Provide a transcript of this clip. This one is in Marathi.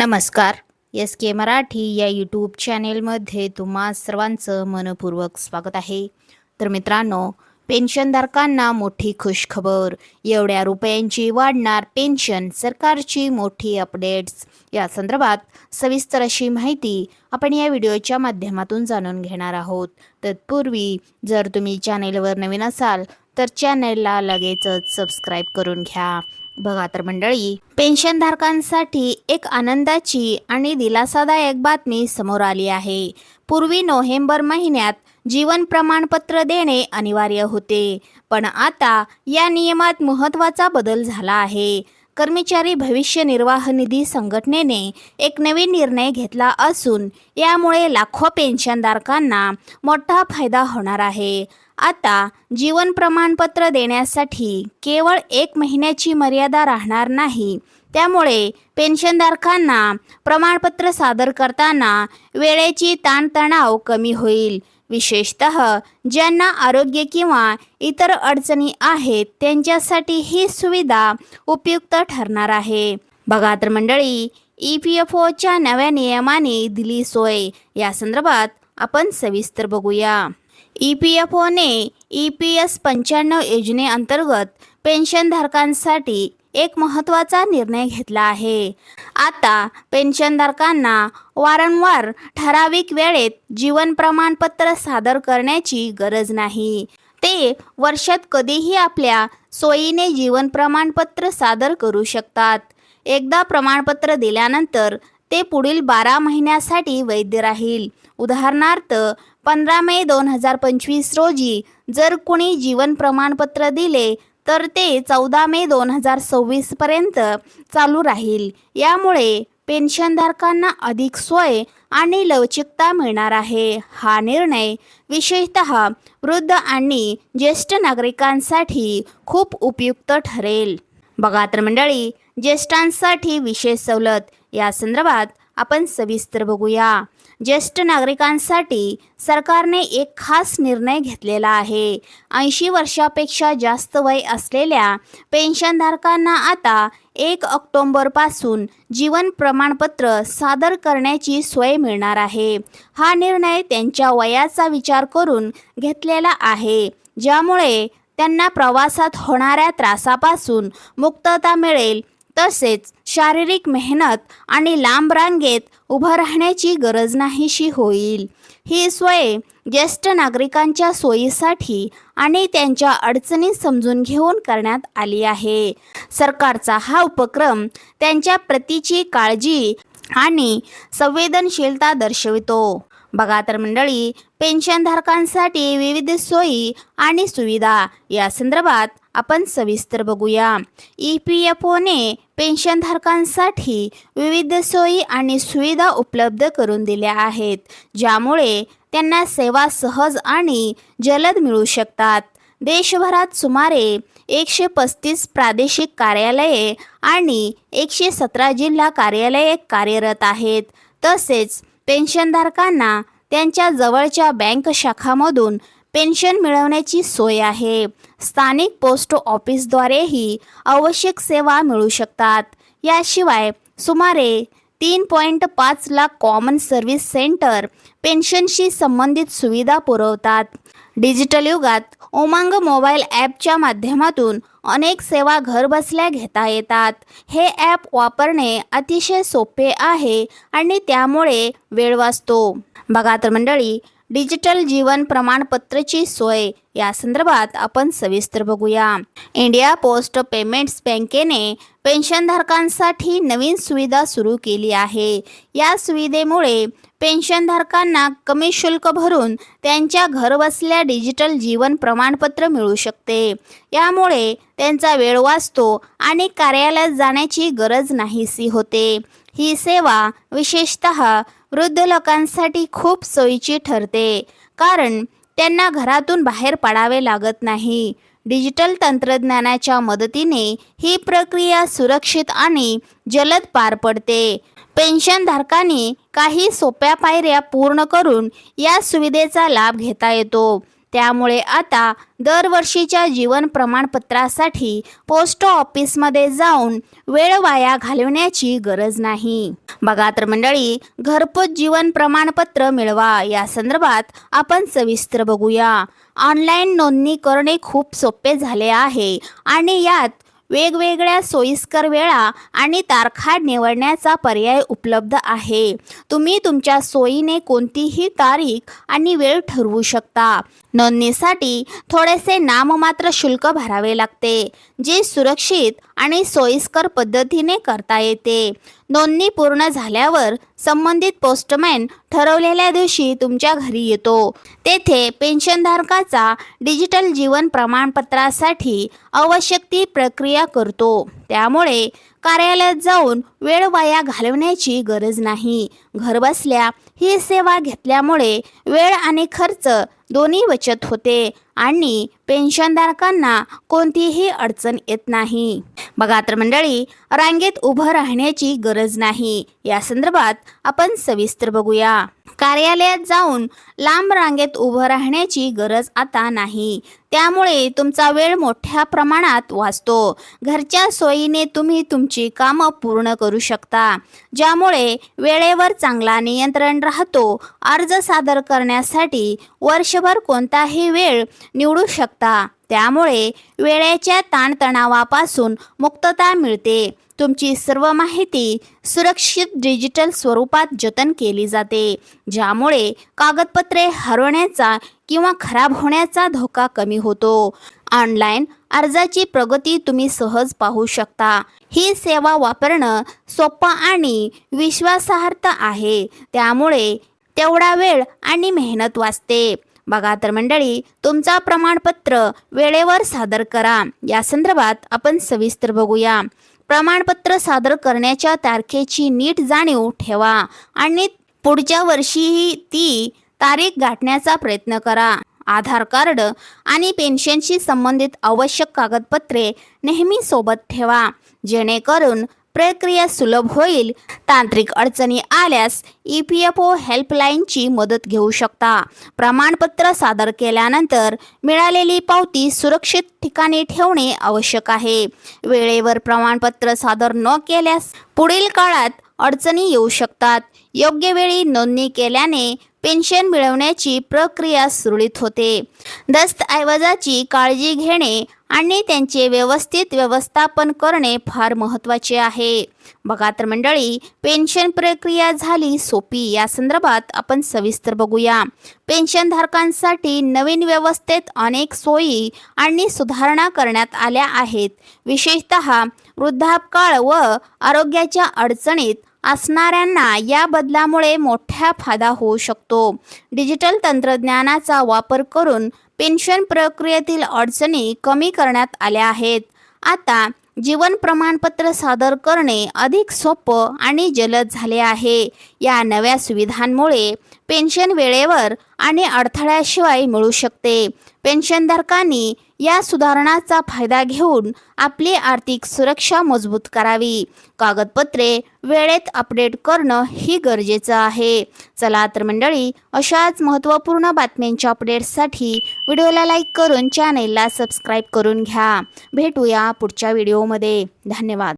नमस्कार. एस के मराठी या यूट्यूब चॅनेलमध्ये तुम्हा सर्वांचं मनपूर्वक स्वागत आहे. तर मित्रांनो पेन्शनधारकांना मोठी खुशखबर. एवढ्या रुपयांची वाढणार पेन्शन सरकारची मोठी अपडेट्स या संदर्भात सविस्तर अशी माहिती आपण या व्हिडिओच्या माध्यमातून जाणून घेणार आहोत. तत्पूर्वी जर तुम्ही चॅनेलवर नवीन असाल तर चॅनेलला लगेचच सबस्क्राईब करून घ्या. बघा तर मंडळी पेन्शनधारकांसाठी एक आनंदाची आणि दिलासादायक बातमी समोर आली आहे. पूर्वी नोव्हेंबर महिन्यात जीवन प्रमाणपत्र देणे अनिवार्य होते. पण आता या नियमात महत्त्वाचा बदल झाला आहे. कर्मचारी भविष्य निर्वाह निधी संघटनेने एक नवीन निर्णय घेतला असून यामुळे लाखो पेन्शनधारकांना मोठा फायदा होणार आहे. आता जीवन प्रमाणपत्र देण्यासाठी केवळ एक महिन्याची मर्यादा राहणार नाही. त्यामुळे पेन्शनधारकांना प्रमाणपत्र सादर करताना वेळेची ताणतणाव कमी होईल. विशेषत ज्यांना आरोग्य किंवा इतर अडचणी आहेत त्यांच्यासाठी ही सुविधा उपयुक्त ठरणार आहे. बघा तर मंडळी ई पी एफ ओच्या नव्या नियमाने दिली सोय. या संदर्भात आपण सविस्तर बघूया. ई पी एफ ओने ई पी एस पंच्याण्णव योजनेअंतर्गत पेन्शनधारकांसाठी एक महत्त्वाचा निर्णय घेतला आहे. आता पेन्शनधारकांना वारंवार ठराविक वेळेत जीवन प्रमाणपत्र सादर करण्याची गरज नाही. ते वर्षात कधीही आपल्या सोयीने जीवन प्रमाणपत्र सादर करू शकतात. एकदा प्रमाणपत्र दिल्यानंतर ते पुढील बारा महिन्यासाठी वैध राहील. उदाहरणार्थ पंधरा मे दोन हजार पंचवीस रोजी जर कुणी जीवन प्रमाणपत्र दिले तर ते चौदा मे दोन हजार सव्वीसपर्यंत चालू राहील. यामुळे पेन्शनधारकांना अधिक सोय आणि लवचिकता मिळणार आहे. हा निर्णय विशेषत वृद्ध आणि ज्येष्ठ नागरिकांसाठी खूप उपयुक्त ठरेल. बघा तर मंडळी ज्येष्ठांसाठी विशेष सवलत. या संदर्भात आपण सविस्तर बघूया. ज्येष्ठ नागरिकांसाठी सरकारने एक खास निर्णय घेतलेला आहे. ऐंशी वर्षापेक्षा जास्त वय असलेल्या पेन्शनधारकांना आता एक ऑक्टोंबरपासून जीवन प्रमाणपत्र सादर करण्याची सोय मिळणार आहे. हा निर्णय त्यांच्या वयाचा विचार करून घेतलेला आहे ज्यामुळे त्यांना प्रवासात होणाऱ्या त्रासापासून मुक्तता मिळेल तसेच शारीरिक मेहनत आणि लांब रांगेत उभं राहण्याची गरज नाहीशी होईल. ही सोय ज्येष्ठ नागरिकांच्या सोयीसाठी आणि त्यांच्या अडचणी समजून घेऊन करण्यात आली आहे. सरकारचा हा उपक्रम त्यांच्या प्रतीची काळजी आणि संवेदनशीलता दर्शवितो. बघा तर मंडळी पेन्शनधारकांसाठी विविध सोयी आणि सुविधा या संदर्भात आपण सविस्तर बघूया. ई पी एफ ओने पेन्शनधारकांसाठी विविध सोयी आणि सुविधा उपलब्ध करून दिल्या आहेत ज्यामुळे त्यांना सेवा सहज आणि जलद मिळू शकतात. देशभरात सुमारे एकशे पस्तीस प्रादेशिक कार्यालये आणि एकशे सतरा जिल्हा कार्यालये कार्यरत आहेत. तसेच पेन्शनधारकांना त्यांच्या जवळच्या बँक शाखामधून पेन्शन मिळवण्याची सोय आहे. स्थानिक पोस्ट ऑफिसद्वारेही आवश्यक सेवा मिळू शकतात. याशिवाय सुमारे तीन पॉईंट पाच लाख कॉमन सर्व्हिस सेंटर पेन्शनशी संबंधित सुविधा पुरवतात. डिजिटल युगात उमंग मोबाईल ॲपच्या माध्यमातून अनेक सेवा घरबसल्या घेता येतात. हे ॲप वापरणे अतिशय सोपे आहे आणि त्यामुळे वेळ वाचतो. बघा तर मंडळी डिजिटल जीवन प्रमाणपत्रची सोय. या संदर्भात आपण सविस्तर बघूया. इंडिया पोस्ट पेमेंट्स बँकेने पेन्शनधारकांसाठी नवीन सुविधा सुरू केली आहे. या सुविधेमुळे पेन्शनधारकांना कमी शुल्क भरून त्यांच्या घरबसल्या डिजिटल जीवन प्रमाणपत्र मिळू शकते. यामुळे त्यांचा वेळ वाचतो आणि कार्यालयात जाण्याची गरज नाहीशी होते. ही सेवा विशेषत वृद्ध लोकांसाठी खूप सोयीची ठरते. कारण त्यांना घरातून बाहेर पडावे लागत नाही. डिजिटल तंत्रज्ञानाच्या मदतीने ही प्रक्रिया सुरक्षित आणि जलद पार पडते. पेन्शनधारकांनी काही सोप्या पायऱ्या पूर्ण करून या सुविधेचा लाभ घेता येतो. त्यामुळे आता दरवर्षीच्या जीवन प्रमाणपत्रासाठी पोस्ट ऑफिसमध्ये जाऊन वेळ वाया घालवण्याची गरज नाही. बघा तर मंडळी घरपोच जीवन प्रमाणपत्र मिळवा. या संदर्भात आपण सविस्तर बघूया. ऑनलाईन नोंदणी करणे खूप सोपे झाले आहे आणि यात वेगवेगळ्या सोयीस्कर वेळा आणि तारखा निवडण्याचा पर्याय उपलब्ध आहे. तुम्ही तुमच्या सोयीने कोणतीही तारीख आणि वेळ ठरवू शकता. नोंदणीसाठी थोडेसे नाममात्र शुल्क भरावे लागते जे सुरक्षित आणि सोयीस्कर पद्धतीने करता येते. नोंदणी पूर्ण झाल्यावर संबंधित पोस्टमॅन ठरवलेल्या दिवशी तुमच्या घरी येतो. तेथे पेन्शनधारकाचा डिजिटल जीवन प्रमाणपत्रासाठी आवश्यक ती प्रक्रिया करतो. त्यामुळे कार्यालयात जाऊन वेळ वाया घालवण्याची गरज नाही. घरबसल्या ही सेवा घेतल्यामुळे वेळ आणि खर्च दोन्ही बचत होते आणि पेन्शनधारकांना कोणतीही अडचण येत नाही. बघा तर मंडळी रांगेत उभं राहण्याची गरज नाही. या संदर्भात आपण सविस्तर बघूया. कार्यालयात जाऊन लांब रांगेत उभं राहण्याची गरज आता नाही. त्यामुळे तुमचा वेळ मोठ्या प्रमाणात वाचतो. घरच्या सोयीने तुम्ही तुमची कामं पूर्ण करू शकता. ज्यामुळे वेळेवर चांगला नियंत्रण राहतो. अर्ज सादर करण्यासाठी वर्षभर कोणताही वेळ निवडू शकता. त्यामुळे वेळेच्या ताणतणावापासून मुक्तता मिळते. तुमची सर्व माहिती सुरक्षित डिजिटल स्वरूपात जतन केली जाते ज्यामुळे कागदपत्रे हरवण्याचा किंवा खराब होण्याचा धोका कमी होतो. ऑनलाईन अर्जाची प्रगती तुम्ही सहज पाहू शकता. ही सेवा वापरणं सोपं आणि विश्वासार्ह आहे. त्यामुळे तेवढा वेळ आणि मेहनत वाचते. बघा तर मंडळी तुमचा प्रमाणपत्र वेळेवर सादर करा. या संदर्भात आपण सविस्तर बघूया. प्रमाणपत्र सादर करण्याच्या तारखेची नीट जाणीव ठेवा आणि पुढच्या वर्षीही ती तारीख गाठण्याचा प्रयत्न करा. आधार कार्ड आणि पेन्शनशी संबंधित आवश्यक कागदपत्रे नेहमी सोबत ठेवा. जेणेकरून प्रक्रिया सुलभ होईल तांत्रिक अडचणी आल्यास ई पी एफ ओ हेल्पलाईनची मदत घेऊ शकता. प्रमाणपत्र सादर केल्यानंतर मिळालेली पावती सुरक्षित ठिकाणी ठेवणे आवश्यक आहे. वेळेवर प्रमाणपत्र सादर न केल्यास पुढील काळात अडचणी येऊ शकतात. योग्य वेळी नोंदणी केल्याने पेन्शन मिळवण्याची प्रक्रिया सुरळीत होते. दस्तऐवजाची काळजी घेणे आणि त्यांचे व्यवस्थित व्यवस्थापन करणे फार महत्त्वाचे आहे. बघा तर मंडळी पेन्शन प्रक्रिया झाली सोपी. या संदर्भात आपण सविस्तर बघूया. पेन्शनधारकांसाठी नवीन व्यवस्थेत अनेक सोयी आणि सुधारणा करण्यात आल्या आहेत. विशेषत वृद्धापकाळ व आरोग्याच्या अडचणीत असणाऱ्यांना या बदलामुळे मोठा फायदा होऊ शकतो. डिजिटल तंत्रज्ञानाचा वापर करून पेन्शन प्रक्रियेतील अडचणी कमी करण्यात आल्या आहेत. आता जीवन प्रमाणपत्र सादर करणे अधिक सोपं आणि जलद झाले आहे. या नव्या सुविधांमुळे पेन्शन वेळेवर आणि अडथळ्याशिवाय मिळू शकते. पेन्शनधारकांनी या सुधारणाचा फायदा घेऊन आपली आर्थिक सुरक्षा मजबूत करावी. कागदपत्रे वेळेत अपडेट करणं ही गरजेचं आहे. चला तर मंडळी अशाच महत्त्वपूर्ण बातम्यांच्या अपडेट्ससाठी व्हिडिओला लाईक करून चॅनेलला सबस्क्राईब करून घ्या. भेटूया पुढच्या व्हिडिओमध्ये. धन्यवाद.